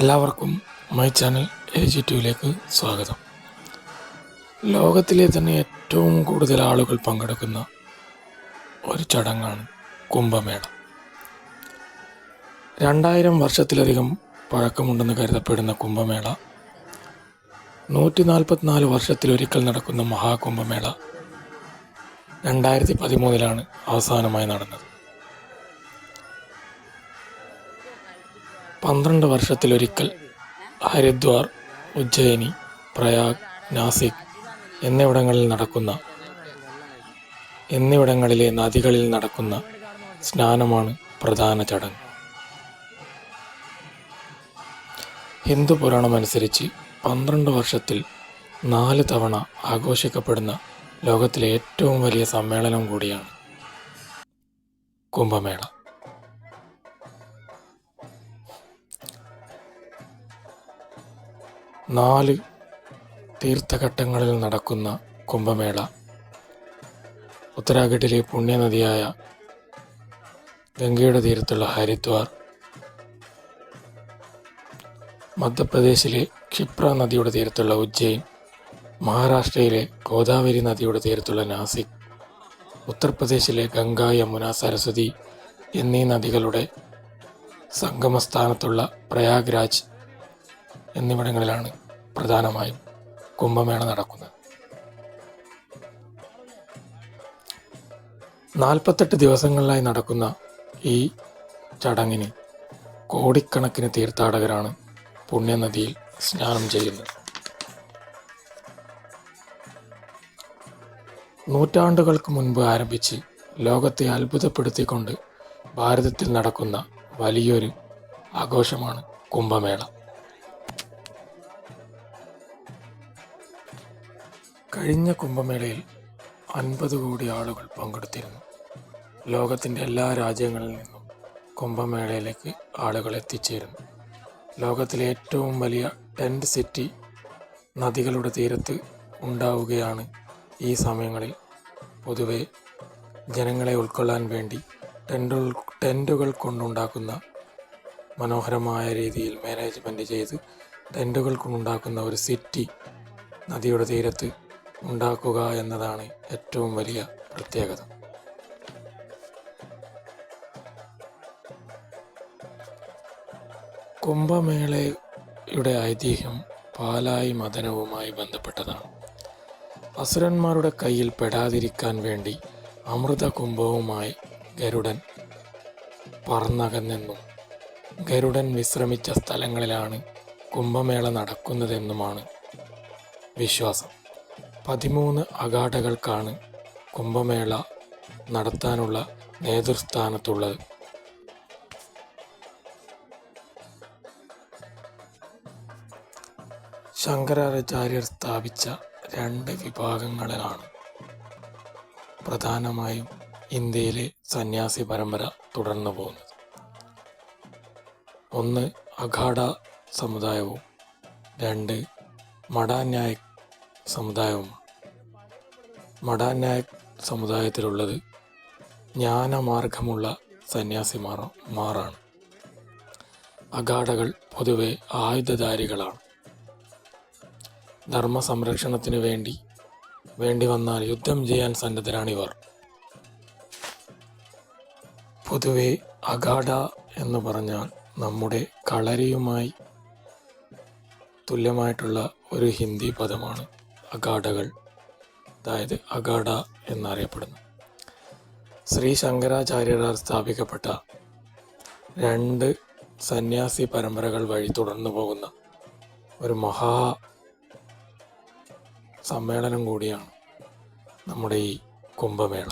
എല്ലാവർക്കും my channel A G ടിവിയിലേക്ക് സ്വാഗതം. ലോകത്തിലെ തന്നെ ഏറ്റവും കൂടുതൽ ആളുകൾ പങ്കെടുക്കുന്ന ഒരു ചടങ്ങാണ് കുംഭമേള. രണ്ടായിരം വർഷത്തിലധികം പഴക്കമുണ്ടെന്ന് കരുതപ്പെടുന്ന കുംഭമേള നൂറ്റി നാൽപ്പത്തിനാല് വർഷത്തിലൊരിക്കൽ നടക്കുന്ന മഹാകുംഭമേള രണ്ടായിരത്തി പതിമൂന്നിലാണ് അവസാനമായി നടന്നത്. പന്ത്രണ്ട് വർഷത്തിലൊരിക്കൽ ഹരിദ്വാർ ഉജ്ജയിനി പ്രയാഗ് നാസിക് എന്നിവിടങ്ങളിൽ നടക്കുന്ന എന്നിവിടങ്ങളിലെ നദികളിൽ നടക്കുന്ന സ്നാനമാണ് പ്രധാന ചടങ്ങ്. ഹിന്ദു പുരാണമനുസരിച്ച് പന്ത്രണ്ട് വർഷത്തിൽ നാല് തവണ ആഘോഷിക്കപ്പെടുന്ന ലോകത്തിലെ ഏറ്റവും വലിയ സമ്മേളനം കൂടിയാണ് കുംഭമേള. നാല് തീർത്ഥഘട്ടങ്ങളിൽ നടക്കുന്ന കുംഭമേള. ഉത്തരാഖണ്ഡിലെ പുണ്യനദിയായ ഗംഗയുടെ തീരത്തുള്ള ഹരിദ്വാർ. മധ്യപ്രദേശിലെ ക്ഷിപ്ര നദിയുടെ തീരത്തുള്ള ഉജ്ജയിൻ. മഹാരാഷ്ട്രയിലെ ഗോദാവരി നദിയുടെ തീരത്തുള്ള നാസിക്. ഉത്തർപ്രദേശിലെ ഗംഗ യമുന സരസ്വതി എന്നീ നദികളുടെ സംഗമസ്ഥാനത്തുള്ള പ്രയാഗ്രാജ് എന്നിവിടങ്ങളിലാണ് പ്രധാനമായും കുംഭമേള നടക്കുന്നത്. നാൽപ്പത്തെട്ട് ദിവസങ്ങളിലായി നടക്കുന്ന ഈ ചടങ്ങിന് കോടിക്കണക്കിന് തീർത്ഥാടകരാണ് പുണ്യനദിയിൽ സ്നാനം ചെയ്യുന്നത്. നൂറ്റാണ്ടുകൾക്ക് മുൻപ് ആരംഭിച്ച് ലോകത്തെ അത്ഭുതപ്പെടുത്തിക്കൊണ്ട് ഭാരതത്തിൽ നടക്കുന്ന വലിയൊരു ആഘോഷമാണ് കുംഭമേള. കഴിഞ്ഞ കുംഭമേളയിൽ അൻപത് കോടി ആളുകൾ പങ്കെടുത്തിരുന്നു. ലോകത്തിന്റെ എല്ലാ രാജ്യങ്ങളിൽ നിന്നും കുംഭമേളയിലേക്ക് ആളുകൾ എത്തിച്ചേരുന്നു. ലോകത്തിലെ ഏറ്റവും വലിയ ടെന്റ് സിറ്റി നദികളുടെ തീരത്ത് ഉണ്ടാവുകയാണ് ഈ സമയങ്ങളിൽ പൊതുവെ ജനങ്ങളെ ഉൾക്കൊള്ളാൻ വേണ്ടി ടെന്റുകൾ ടെന്റുകൾ കൊണ്ടുണ്ടാക്കുന്ന മനോഹരമായ രീതിയിൽ മാനേജ്മെന്റ് ചെയ്ത് ടെന്റുകൾ കൊണ്ടുണ്ടാക്കുന്ന ഒരു സിറ്റി നദിയുടെ തീരത്ത് ഉണ്ടാക്കുക എന്നതാണ് ഏറ്റവും വലിയ പ്രത്യേകത. കുംഭമേളയുടെ ഐതിഹ്യം പാലായി മദനവുമായി ബന്ധപ്പെട്ടതാണ്. അസുരന്മാരുടെ കയ്യിൽ പെടാതിരിക്കാൻ വേണ്ടി അമൃത കുംഭവുമായി ഗരുഡൻ പറന്നകന്നെന്നും ഗരുഡൻ വിശ്രമിച്ച സ്ഥലങ്ങളിലാണ് കുംഭമേള നടക്കുന്നതെന്നുമാണ് വിശ്വാസം. പതിമൂന്ന് അഗാഡകൾക്കാണ് കുംഭമേള നടത്താനുള്ള നേതൃസ്ഥാനത്തുള്ളത്. ശങ്കരാചാര്യർ സ്ഥാപിച്ച രണ്ട് വിഭാഗങ്ങളിലാണ്. പ്രധാനമായും ഇന്ത്യയിലെ സന്യാസി പരമ്പര തുടർന്നു പോകുന്നത്. ഒന്ന് അഖാഡ സമുദായവും. രണ്ട് മടാന്യായ സമുദായവുമാണ്. മഡാന്യായ് സമുദായത്തിലുള്ളത് ജ്ഞാനമാർഗമുള്ള സന്യാസിമാർ മാറാണ്. അഗാഡകൾ പൊതുവെ ആയുധധാരികളാണ്. ധർമ്മ സംരക്ഷണത്തിന് വേണ്ടി വേണ്ടി വന്നാൽ യുദ്ധം ചെയ്യാൻ സന്നദ്ധരാണിവർ. പൊതുവെ അഗാഡ എന്ന് പറഞ്ഞാൽ നമ്മുടെ കളരിയുമായി തുല്യമായിട്ടുള്ള ഒരു ഹിന്ദി പദമാണ് അഗാഡകൾ അതായത് അഗാഡ എന്നറിയപ്പെടുന്നു. ശ്രീ ശങ്കരാചാര്യരാൽ സ്ഥാപിക്കപ്പെട്ട രണ്ട് സന്യാസി പരമ്പരകൾ വഴി തുടർന്നു പോകുന്ന ഒരു മഹാ സമ്മേളനം കൂടിയാണ് നമ്മുടെ ഈ കുംഭമേള.